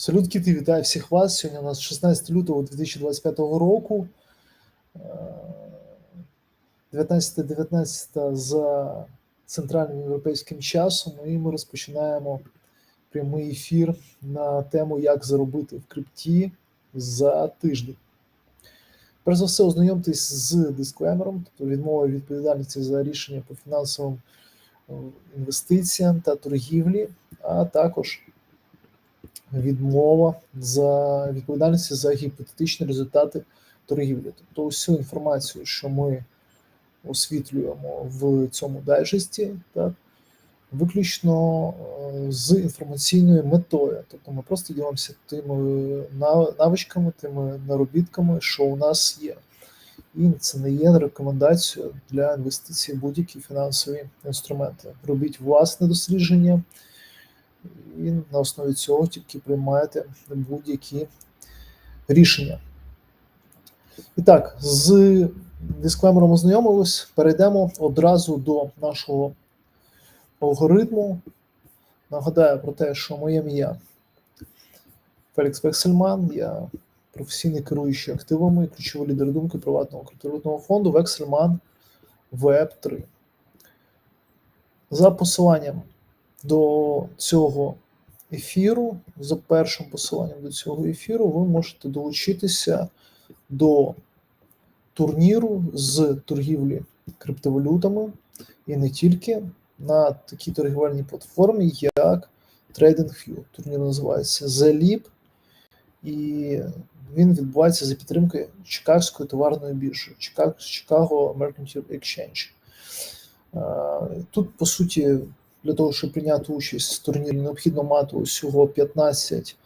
Салют, кіти, вітаю всіх вас. Сьогодні у нас 16 лютого 2025 року. Е, 19.19 за центральним європейським часом, і ми розпочинаємо прямий ефір на тему, як заробити в крипті за тиждень. Перш за все, ознайомтесь з дисклеймером, тобто відмова відповідальності за рішення по фінансовим е, інвестиціям та торгівлі, а також відмова за відповідальності за гіпотетичні результати торгівлі. Тобто усю інформацію, що ми освітлюємо в цьому дайджесті, так, виключно е, з інформаційною метою. Тобто ми просто ділимося тими нав- навичками, тими наробітками, що у нас є. І це не є рекомендацією для інвестицій в будь-які фінансові інструменти. Робіть власне дослідження, і на основі цього тільки приймаєте будь-які рішення. І так, з дисклеймером ознайомились, перейдемо одразу до нашого алгоритму. Нагадаю про те, що моє ім'я Фелікс Вексельман, я професійний керуючий активами, ключовий лідер думки приватного криптовалютного фонду Вексельман Web 3. За посиланням до цього ефіру, за першим посиланням до цього ефіру, ви можете долучитися до турніру з торгівлі криптовалютами і не тільки на такій торгівельній платформі, як TradingView. Турнір називається The і він відбувається за підтримки Чикагської товарної біржі, Chicago Mercantile Exchange. Е, Тут, по суті, для того, щоб прийняти участь в турнірі, необхідно мати усього 15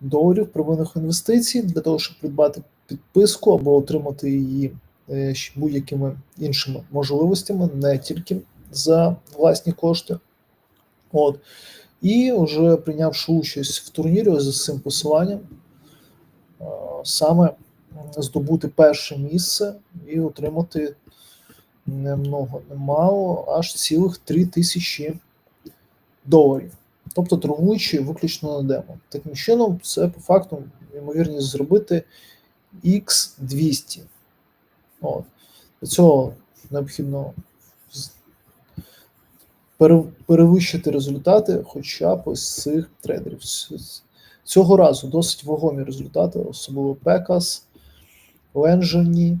доларів первинних інвестицій для того, щоб придбати підписку або отримати її е, будь-якими іншими можливостями, не тільки за власні кошти. От. І вже прийнявши участь в турнірі за цим посиланням, е, саме здобути перше місце і отримати не много, не мало, аж цілих 3 тисячі доларів. Тобто торгуючи виключно на демо. Таким чином, це по факту ймовірність зробити X200. От. Для цього необхідно перевищити результати хоча б ось цих трейдерів. Цього разу досить вагомі результати, особливо Пекас, Ленжені.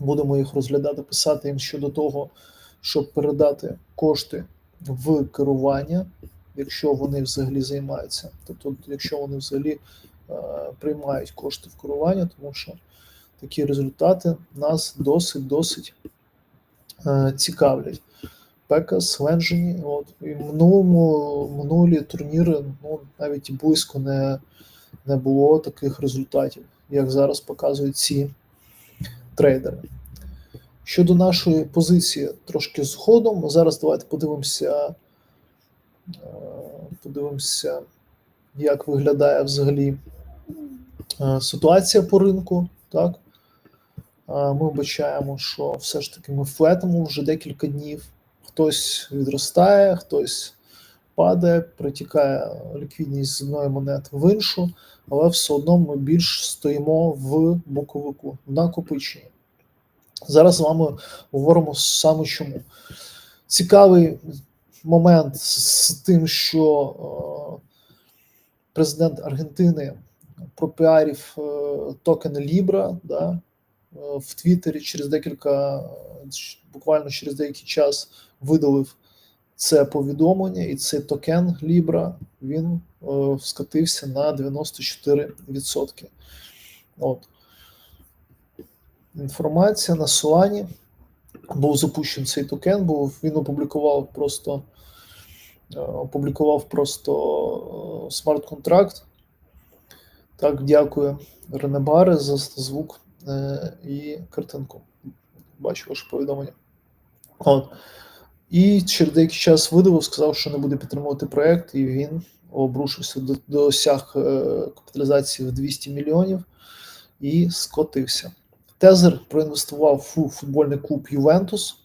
Будемо їх розглядати, писати їм щодо того, щоб передати кошти в керування, якщо вони взагалі займаються. Тобто, якщо вони взагалі е, приймають кошти в керування, тому що такі результати нас досить-досить е, цікавлять. Пекас, Ленджені, от і минулому минулі турніри ну навіть близько не, не було таких результатів, як зараз показують ці трейдери. Щодо нашої позиції трошки згодом, зараз давайте подивимося, е, подивимося, як виглядає взагалі е, ситуація по ринку. Так? Е, Ми бачаємо, що все ж таки ми флетимо вже декілька днів. Хтось відростає, хтось падає, протікає ліквідність з одної монети в іншу, але все одно ми більш стоїмо в боковику, в накопиченні. Зараз з вами говоримо саме чому. Цікавий момент з тим, що е, президент Аргентини пропіарів е, токен Libra да, е, в Твіттері через декілька, буквально через деякий час видалив це повідомлення, і цей токен Libra він е, скатився на 94%. От. Інформація на Solana був запущений цей токен, був він опублікував просто е, опублікував просто е, смарт-контракт. Так, дякую Ренебаре за звук е, і картинку. Бачу ваше повідомлення. От. І через деякий час видавив, сказав, що не буде підтримувати проект, і він обрушився до досяг е, капіталізації в 200 мільйонів і скотився. Тезер проінвестував у футбольний клуб Ювентус.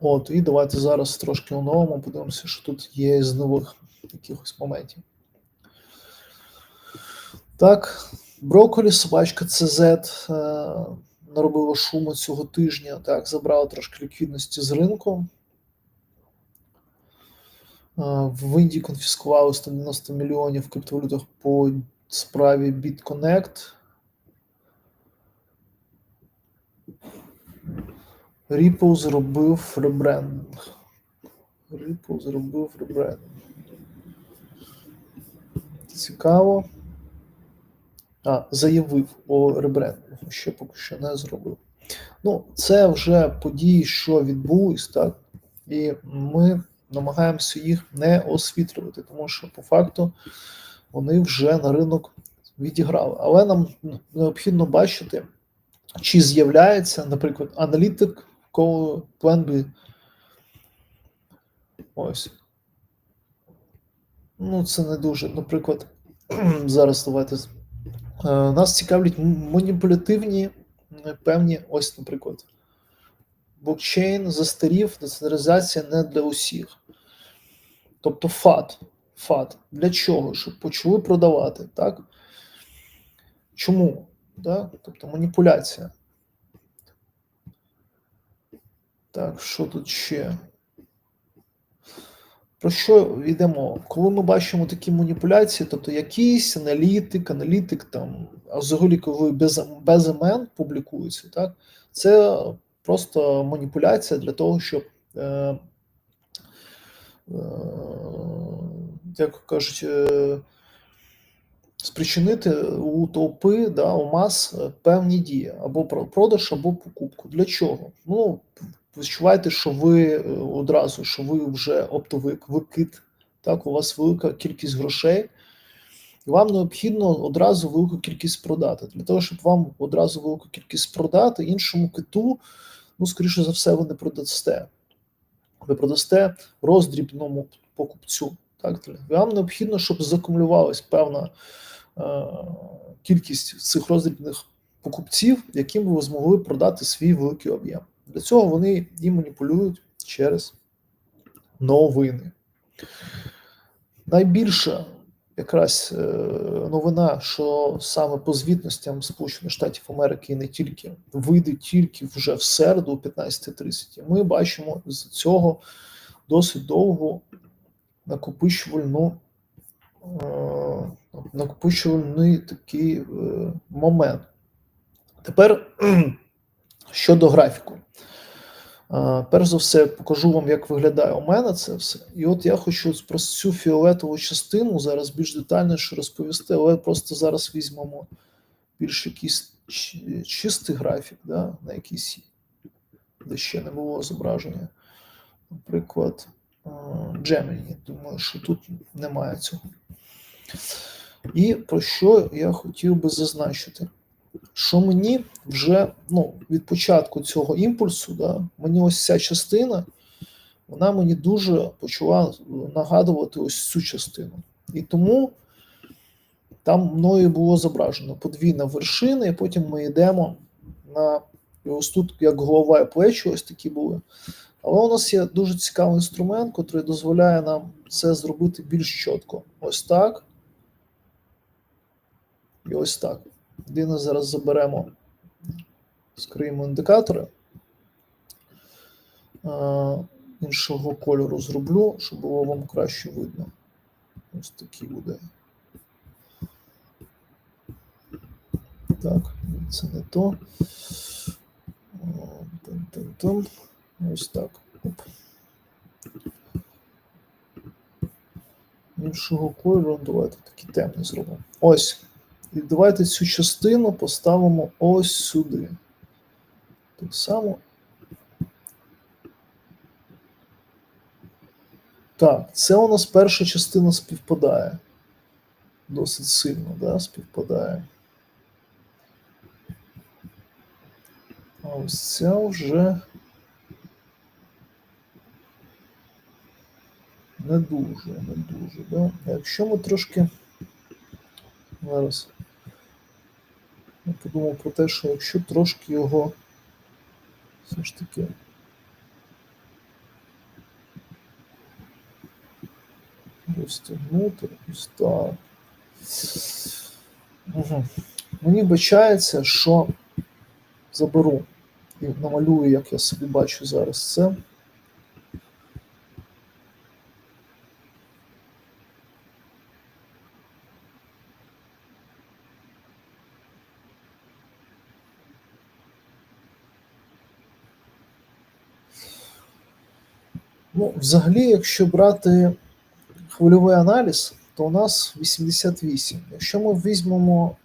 От, і давайте зараз трошки оновимо, подивимося, що тут є з нових якихось моментів. Так, брокколі, собачка CZ наробила шуму цього тижня, так, забрала трошки ліквідності з ринку. В Індії конфіскували 190 мільйонів в криптовалютах по справі BitConnect. Ripple зробив ребрендинг. Ripple зробив ребрендинг. Цікаво. Заявив о ребрендингу, ще поки що не зробив. Ну, це вже події, що відбулись, так? І ми намагаємося їх не освітлювати, тому що по факту вони вже на ринок відіграли. Але нам необхідно бачити, чи з'являється, наприклад, аналітик коло Plan. Ось. Ну, це не дуже. Наприклад, зараз давайте. Е, Нас цікавлять маніпулятивні певні, ось, наприклад, блокчейн застарів, децентралізація не для усіх. Тобто ФАТ. ФАТ. Для чого? Щоб почали продавати, так? Чому? Да? Тобто маніпуляція. Так, що тут ще? Про що йдемо? Коли ми бачимо такі маніпуляції, тобто якийсь аналітик, аналітик там, а взагалі, коли без, без імен публікується, так, це просто маніпуляція для того, щоб, е, е, як кажуть, е, спричинити у толпи, да, у мас е, певні дії або про- продаж, або покупку. Для чого? Ну, відчуваєте, що ви е, одразу, що ви вже оптовик, ви так, у вас велика кількість грошей, і вам необхідно одразу велику кількість продати. Для того, щоб вам одразу велику кількість продати, іншому киту, ну, скоріше за все, ви не продасте. Ви продасте роздрібному покупцю. Так, вам необхідно, щоб закумулювалась певна е, кількість цих роздрібних покупців, яким ви змогли продати свій великий об'єм. Для цього вони і маніпулюють через новини. Найбільша якраз е, новина, що саме по звітностям Сполучених Штатів Америки і не тільки вийде тільки вже в середу о 15.30. Ми бачимо з цього досить довгу накопичувальну е, накопичувальний такий е, момент. Тепер щодо графіку. А, Перш за все, покажу вам, як виглядає у мене це все. І от я хочу про цю фіолетову частину зараз більш детальніше розповісти, але просто зараз візьмемо більш якийсь чистий графік, да, на якийсь, де ще не було зображення. Наприклад, Gemini. Думаю, що тут немає цього. І про що я хотів би зазначити? що мені вже ну, від початку цього імпульсу, да, мені ось ця частина, вона мені дуже почала нагадувати ось цю частину. І тому там мною було зображено подвійна вершина, і потім ми йдемо на і ось тут, як голова і плечі, ось такі були. Але у нас є дуже цікавий інструмент, який дозволяє нам це зробити більш чітко. Ось так. І ось так. Єдине, зараз заберемо, скриємо індикатори. Іншого кольору зроблю, щоб було вам краще видно. Ось такий буде. Так, це не то. О, Тун-тун-тун. Ось так. Оп. Іншого кольору, давайте такий темний зробимо. Ось. І давайте цю частину поставимо ось сюди. Так само. Так, це у нас перша частина співпадає. Досить сильно, да, співпадає. Ось ця вже не дуже, не дуже, да. А Якщо ми трошки зараз. Я подумав про те, що якщо трошки його все ж таки розтягнути, ось так. Угу. Мені вбачається, що заберу і намалюю, як я собі бачу зараз це. Ну, взагалі, якщо брати хвильовий аналіз, то у нас 88. Якщо ми візьмемо,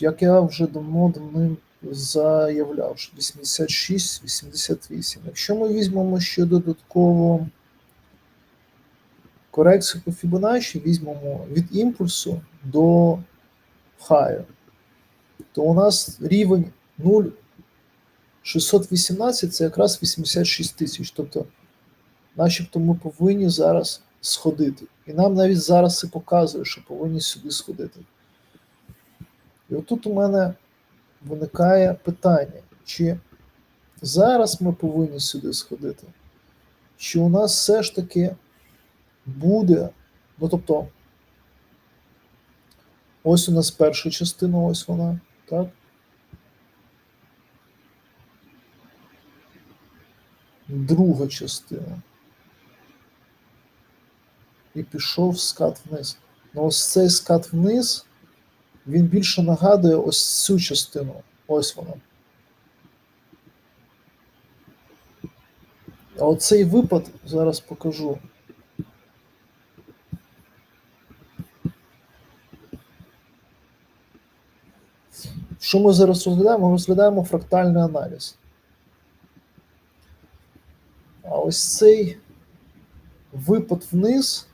як я вже давно давним заявляв, що 86, 88. Якщо ми візьмемо ще додатково корекцію по Fibonacci, візьмемо від імпульсу до хаю, то у нас рівень 0,618 це якраз 86 тисяч. Тобто начебто ми повинні зараз сходити. І нам навіть зараз і показує, що повинні сюди сходити. І отут у мене виникає питання, чи зараз ми повинні сюди сходити, чи у нас все ж таки буде, ну тобто, ось у нас перша частина, ось вона, так? Друга частина і пішов скат вниз. Ну ось цей скат вниз, він більше нагадує ось цю частину. Ось вона. А оцей випад зараз покажу. Що ми зараз розглядаємо? Ми розглядаємо фрактальний аналіз. А ось цей випад вниз.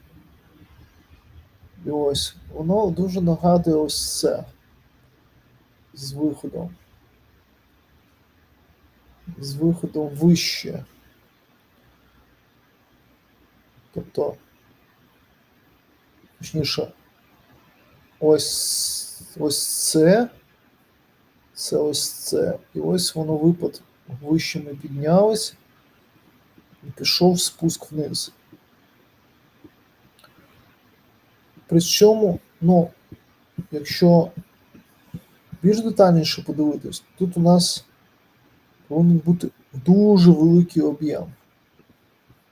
І ось воно дуже нагадує ось це з виходом. З виходом вище. Тобто, точніше, ось ось це, це ось це. І ось воно випад вище ми піднялись і пішов спуск вниз. При цьому, ну, якщо більш детальніше подивитись, тут у нас повинен бути дуже великий об'єм.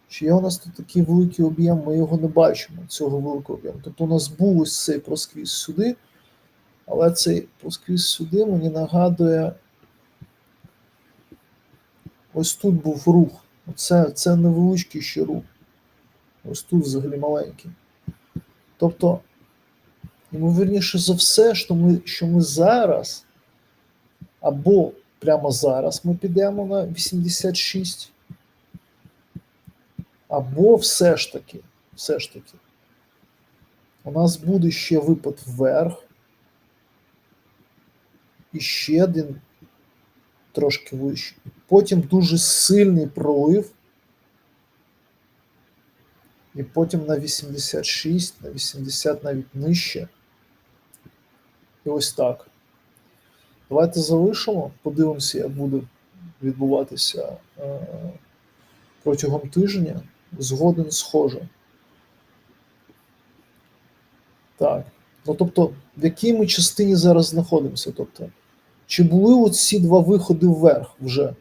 Чи є у нас тут такий великий об'єм, ми його не бачимо, цього великого об'єму. Тобто у нас був ось цей просквіз сюди, але цей просквіз сюди мені нагадує, ось тут був рух. Оце, це невеличкий ще рух. Ось тут взагалі маленький. Тобто, ймовірніше за все, що ми, що ми зараз, або прямо зараз ми підемо на 86, або все ж таки, все ж таки, у нас буде ще випад вверх, і ще один трошки вище. Потім дуже сильний пролив. І потім на 86, на 80 навіть нижче. І ось так. Давайте залишимо, подивимося, як буде відбуватися е, протягом тижня. Згоден схоже. Так. Ну тобто, в якій ми частині зараз знаходимося? Тобто, чи були оці два виходи вверх вже?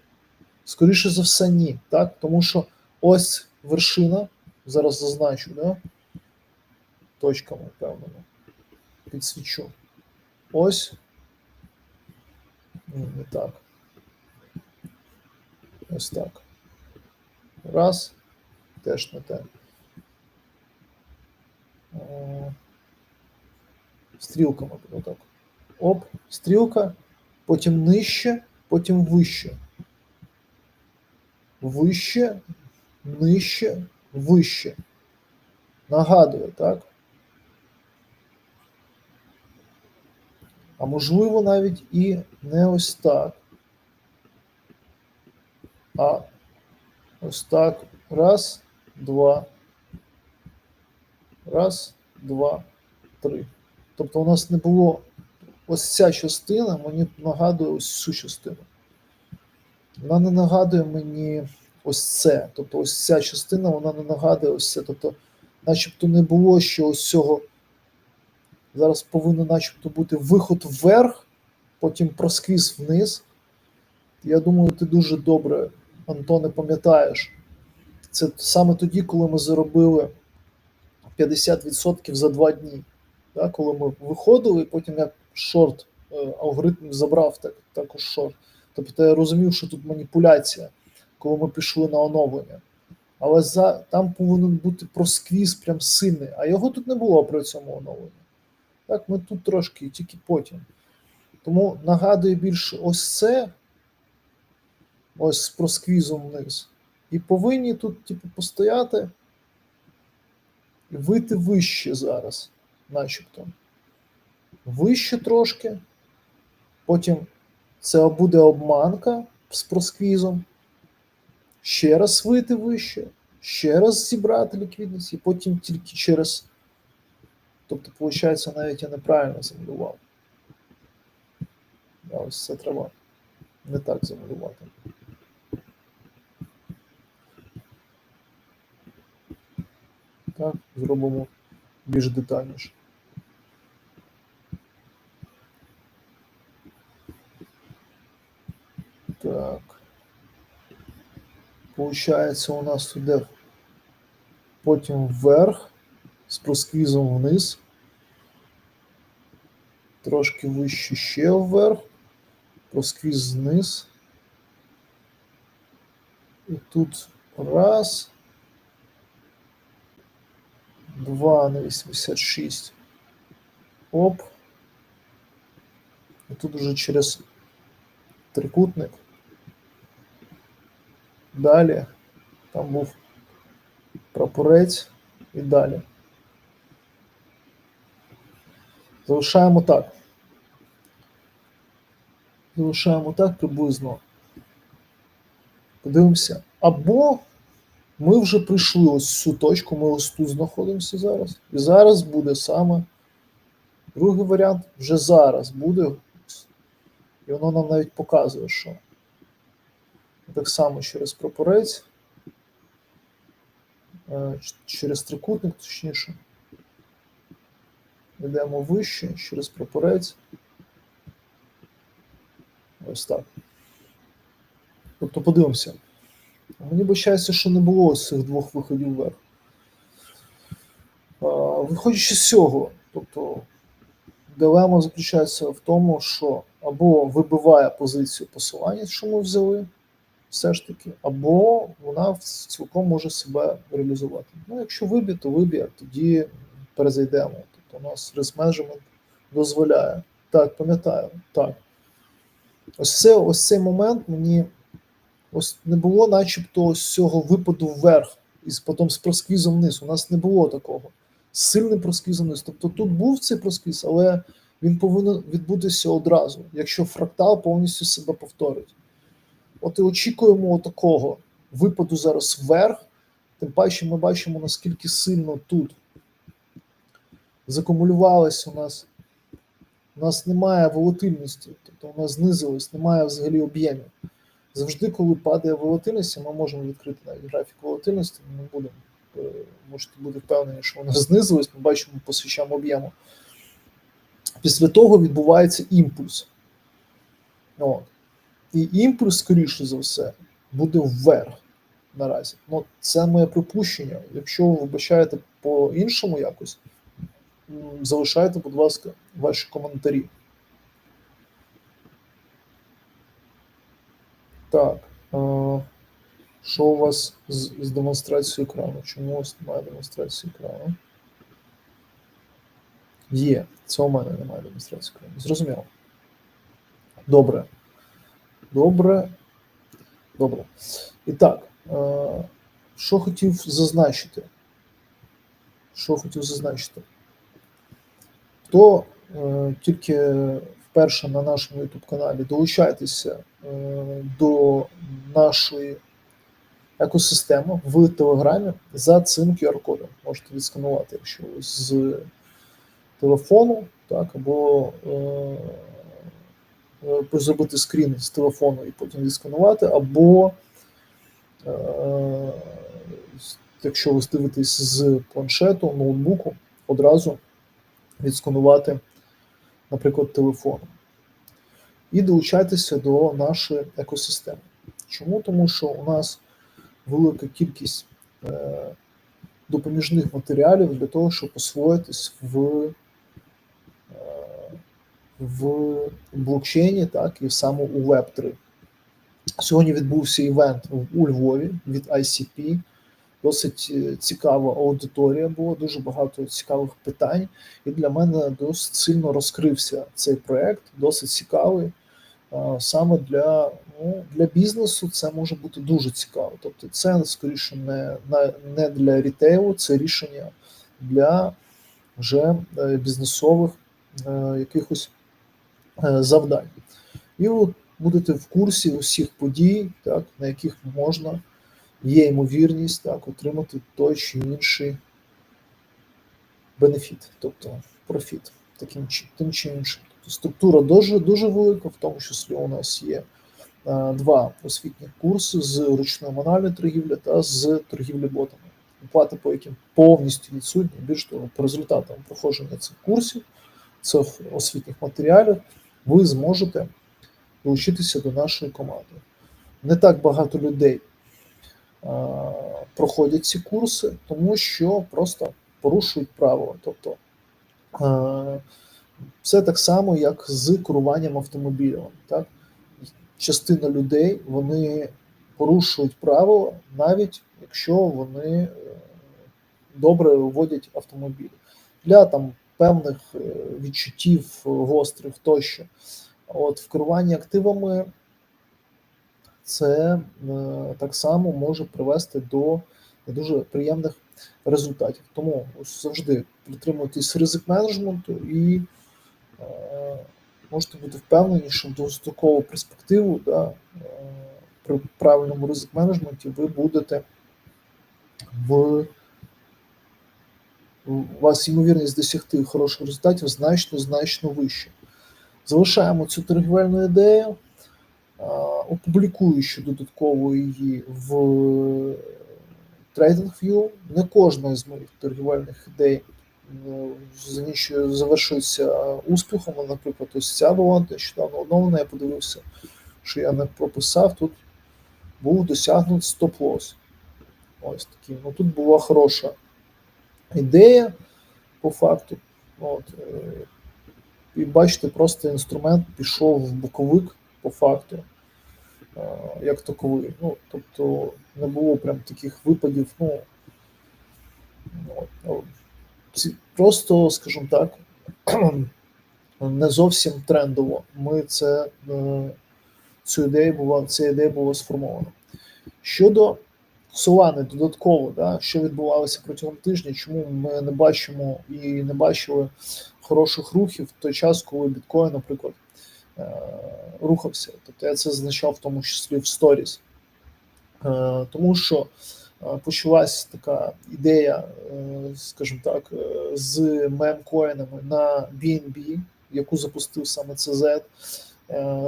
Скоріше за все, ні. Так? Тому що ось вершина. Зараз зазначу, да? точками певними. Підсвічу. Ось. Ні, не так. Ось так. Раз. Теж не те. Стрілками отак. Оп, стрілка, потім нижче, потім вище. Вище, нижче, вище. Нагадую, так? А можливо, навіть і не ось так. А ось так. Раз, два. Раз, два, три. Тобто у нас не було ось ця частина, мені нагадує ось цю частину. Вона не нагадує мені ось це. Тобто ось ця частина вона не нагадує ось це. Тобто, начебто не було ще ось цього Зараз повинен начебто бути виход вверх, потім просквіз вниз. Я думаю, ти дуже добре, Антоне, пам'ятаєш. Це саме тоді, коли ми заробили 50% за два дні. Да, коли ми виходили, і потім як шорт е, алгоритм забрав так, також шорт. Тобто я розумів, що тут маніпуляція, коли ми пішли на оновлення. Але за, там повинен бути просквіз прям сильний, а його тут не було при цьому оновленні. Так, ми тут трошки, тільки потім. Тому нагадую більше ось це, ось з просквізом вниз. І повинні тут, типу, постояти і вийти вище зараз, начебто. Вище трошки. Потім це буде обманка з просквізом. Ще раз вийти вище, ще раз зібрати ліквідність, і потім тільки через. Тобто, виходить, навіть я неправильно замалював. А ось це треба не так замалювати. Так, зробимо більш детальніше. Так. Получається, у нас іде потім вверх, з просквізом вниз. Трошки вище ще вверх, просквіз вниз. І тут раз. Два на 86. Оп. І тут уже через трикутник. Далі там був прапорець і далі. Залишаємо так. Залишаємо так приблизно. Подивимося. Або ми вже прийшли ось цю точку, ми ось тут знаходимося зараз. І зараз буде саме другий варіант вже зараз буде. І воно нам навіть показує, що так само через прапорець, е, через трикутник, точніше. Йдемо вище через прапорець. Ось так. Тобто подивимося. Мені би щастя, що не було ось цих двох виходів вверх. Виходячи з цього, тобто дилема заключається в тому, що або вибиває позицію посилання, що ми взяли, все ж таки, або вона цілком може себе реалізувати. Ну, якщо виб'є, то виб'є, тоді перезайдемо. Тобто у нас management дозволяє. Так, пам'ятаю, так. Ось це, ось цей момент мені ось не було, начебто, ось цього випаду вверх, і потім з просквізом вниз. У нас не було такого. З сильним просквізом вниз. Тобто тут був цей просквіз, але він повинен відбутися одразу, якщо фрактал повністю себе повторить. От і очікуємо такого випаду зараз вверх, тим паче ми бачимо, наскільки сильно тут закумулювалося у нас. У нас немає волатильності, тобто у нас знизилось, немає взагалі об'ємів. Завжди, коли падає волатильність, ми можемо відкрити навіть графік волатильності, ми не будемо, е, можете бути впевнені, що вона знизилась, ми бачимо по свічам об'єму. Після того відбувається імпульс. От. І імпульс, скоріше за все, буде вверх наразі. Ну, Це моє припущення. Якщо ви вибачаєте по-іншому якось, залишайте, будь ласка, ваші коментарі. Так. е, Що у вас з, з демонстрацією екрану? Чому у вас немає демонстрації екрану? Є, це у мене немає демонстрації екрану. Зрозуміло. Добре. Добре. Добре. І так, е, що хотів зазначити? Що хотів зазначити? Хто е, тільки вперше на нашому YouTube каналі долучайтеся е, до нашої екосистеми в Телеграмі за цим QR-кодом. Можете відсканувати, якщо з телефону, так, або зробити скрін з телефону і потім відсканувати, або е, якщо ви дивитесь з планшету, ноутбуку, одразу відсканувати, наприклад, телефоном. І долучайтеся до нашої екосистеми. Чому? Тому що у нас велика кількість е, допоміжних матеріалів для того, щоб освоїтись в, е, в блокчейні, так, і саме у Web3. Сьогодні відбувся івент у Львові від ICP. Досить е, цікава аудиторія була, дуже багато цікавих питань. І для мене досить сильно розкрився цей проект, досить цікавий. Саме для, ну, для бізнесу це може бути дуже цікаво. Тобто, це скоріше не, не для рітейлу, це рішення для вже е, бізнесових е, якихось завдань. І от будете в курсі усіх подій, так, на яких можна, є ймовірність так, отримати той чи інший бенефіт, тобто профіт, таким чи тим чи іншим. Тобто структура дуже дуже велика, в тому числі у нас є е, два освітні курси з ручної мануальної торгівлі та з торгівлі ботами, оплата по яким повністю відсутні. Більш того, по результатам проходження цих курсів, цих освітніх матеріалів, ви зможете долучитися до нашої команди. Не так багато людей проходять ці курси, тому що просто порушують правила. Тобто це так само, як з керуванням автомобілем. Так? Частина людей вони порушують правила, навіть якщо вони е, добре водять автомобіль. Для там певних е, відчуттів е, гострих тощо. От в керуванні активами це е, так само може привести до не дуже приємних результатів. Тому завжди притримуйтесь ризик менеджменту і можете бути впевнені, що в довгострокову перспективу да, при правильному ризик менеджменті ви будете в у вас ймовірність досягти хороших результатів значно значно вища. Залишаємо цю торгівельну ідею, а, опублікую додатково її в TradingView. Не кожна з моїх торгівельних ідей е, завершується успіхом. Наприклад, ось ця була нещодавно оновлена, я подивився, що я не прописав. Тут був досягнут стоп-лосс. Ось такий. Ну тут була хороша ідея по факту. От, е, і бачите, просто інструмент пішов в боковик по факту, е, як таковий. Ну, тобто не було прям таких випадів. Ну, просто, скажімо так, не зовсім трендово. Ми це е, цю ідею була, ця ідея була сформована. Щодо Солани додатково, да, що відбувалося протягом тижня, чому ми не бачимо і не бачили хороших рухів в той час, коли біткоін, наприклад, е, рухався. Тобто я це зазначав в тому числі в сторіс. Е, Тому що е, почалась така ідея, скажімо так, з мемкоїнами на BNB, яку запустив саме CZ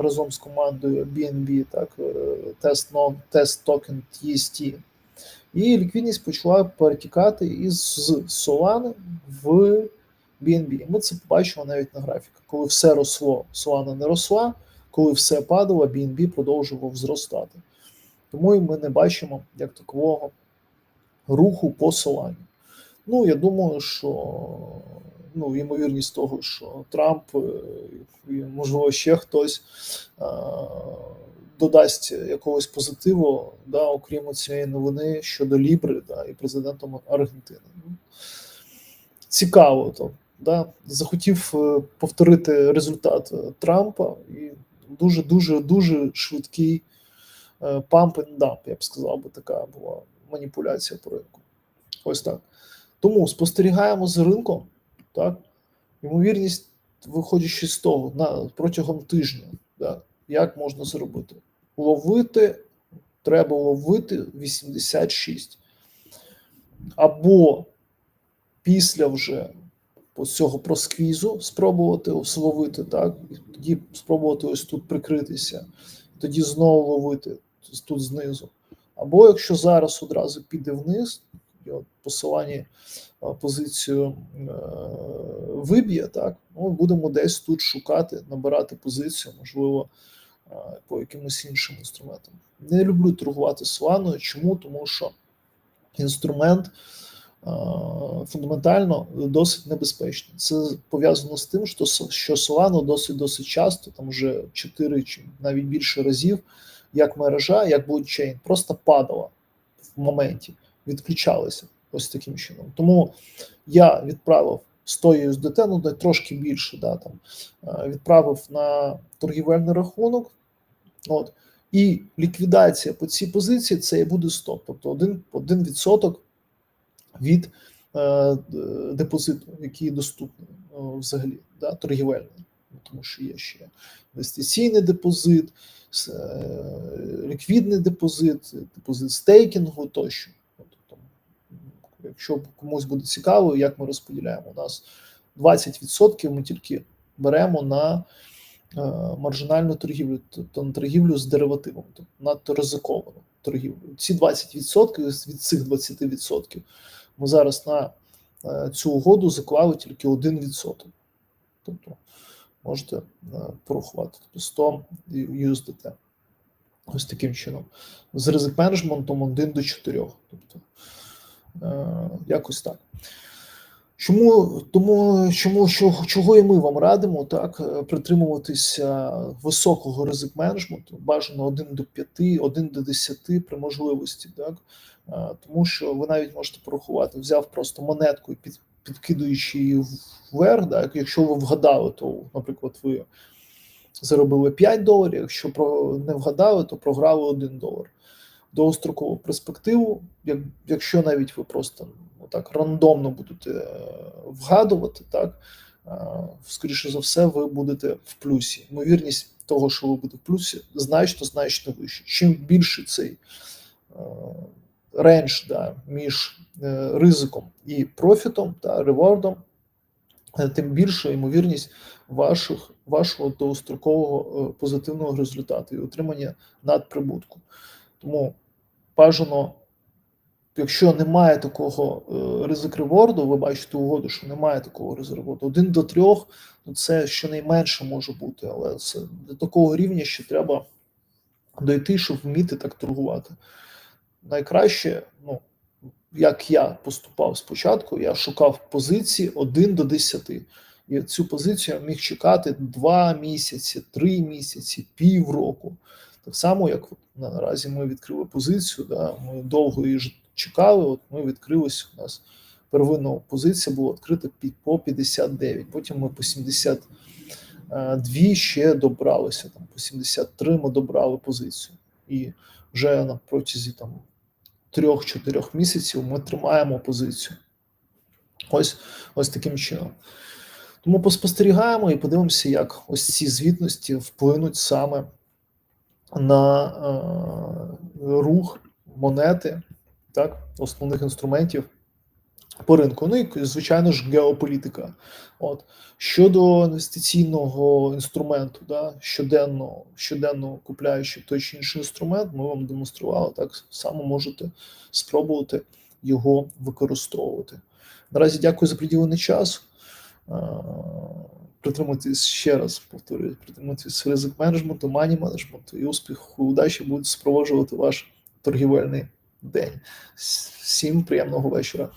разом з командою BNB, так, тест токен TST. І ліквідність почала перетікати із з Solana в BNB. Ми це побачимо навіть на графіках. Коли все росло, Solana не росла, коли все падало, BNB продовжував зростати. Тому і ми не бачимо як такового руху по Solana. Ну, я думаю, що ну, ймовірність того, що Трамп е, і, можливо, ще хтось е, додасть якогось позитиву, да, окрім цієї новини щодо Лібри да, і президентом Аргентини. Ну, Цікаво, то, да, захотів е, повторити результат е, Трампа і дуже, дуже, дуже швидкий памп and dump, я б сказав, би така була маніпуляція по ринку. Ось так. Тому спостерігаємо за ринком, так? Ймовірність, виходячи з того, на, протягом тижня, да, як можна зробити? Ловити, треба ловити 86. Або після вже цього просквізу спробувати словити, так? І тоді спробувати ось тут прикритися, тоді знову ловити тут знизу. Або якщо зараз одразу піде вниз, і от посиланні позицію е, виб'є, так ну будемо десь тут шукати, набирати позицію, можливо, по якимось іншим інструментам. Не люблю торгувати Соланою. Чому? Тому що інструмент фундаментально досить небезпечний. Це пов'язано з тим, що що Solana досить досить часто, там вже 4 чи навіть більше разів, як мережа, як блокчейн, просто падала в моменті, відключалася ось таким чином. Тому я відправив 100 USDT, ну трошки більше, да, там, е, відправив на торгівельний рахунок. От, і ліквідація по цій позиції це і буде стоп. Тобто один, один відсоток від е, депозиту, який доступний е, взагалі, да, торгівельний. Ну, Тому що є ще інвестиційний депозит, е, ліквідний депозит, депозит стейкінгу тощо. Ну, Тобто, якщо комусь буде цікаво, як ми розподіляємо, у нас 20% ми тільки беремо на е, маржинальну торгівлю, тобто на торгівлю з деривативом, тобто надто ризиковану торгівлю. Ці 20% від цих 20% ми зараз на е, цю угоду заклали тільки 1%. Тобто можете е, порахувати тобто 100 USDT. Ось таким чином. З ризик менеджментом 1 до 4. Тобто е, якось так. Чому тому, чому що, чого і ми вам радимо так е, притримуватися високого ризик менеджменту, бажано 1 до 5, 1 до 10 при можливості, так Е, тому що ви навіть можете порахувати, взяв просто монетку і під, підкидуючи її вверх, так, якщо ви вгадали, то, наприклад, ви заробили 5 доларів, якщо не вгадали, то програли 1 долар. Довгострокову перспективу, як, якщо навіть ви просто ну, так рандомно будете е, вгадувати, так е, скоріше за все, ви будете в плюсі. Ймовірність того, що ви будете в плюсі, значно значно вище. Чим більший цей е, рендж да, між ризиком і профітом та ревордом, е, тим більша ймовірність ваших, вашого довгострокового позитивного результату і отримання надприбутку. Тому бажано, якщо немає такого е, ризик реворду, ви бачите угоду, що немає такого ризик реворду. Один до трьох, ну це щонайменше може бути, але це до такого рівня ще треба дойти, щоб вміти так торгувати. Найкраще, ну як я поступав спочатку, я шукав позиції 1 до 10. І цю позицію я міг чекати 2 місяці, 3 місяці, півроку. Так само, як наразі ми відкрили позицію, да, ми довго її чекали. От ми відкрились. У нас первинна позиція була відкрита по 59. Потім ми по 72 ще добралися. Там по 73 ми добрали позицію. І вже на протязі там 3-4 місяців ми тримаємо позицію. Ось ось таким чином. Тому поспостерігаємо і подивимося, як ось ці звітності вплинуть саме на е, рух монети, так, основних інструментів по ринку. Ну і, звичайно ж, геополітика. От. Щодо інвестиційного інструменту, да, щоденно, щоденно купляючи той чи інший інструмент, ми вам демонстрували, так само можете спробувати його використовувати. Наразі дякую за приділений час. Притримуйтесь ще раз, повторюю, притримуйтесь ризик менеджменту, мані менеджменту і успіху, удачі будуть супроводжувати ваш торгівельний день. Всім приємного вечора.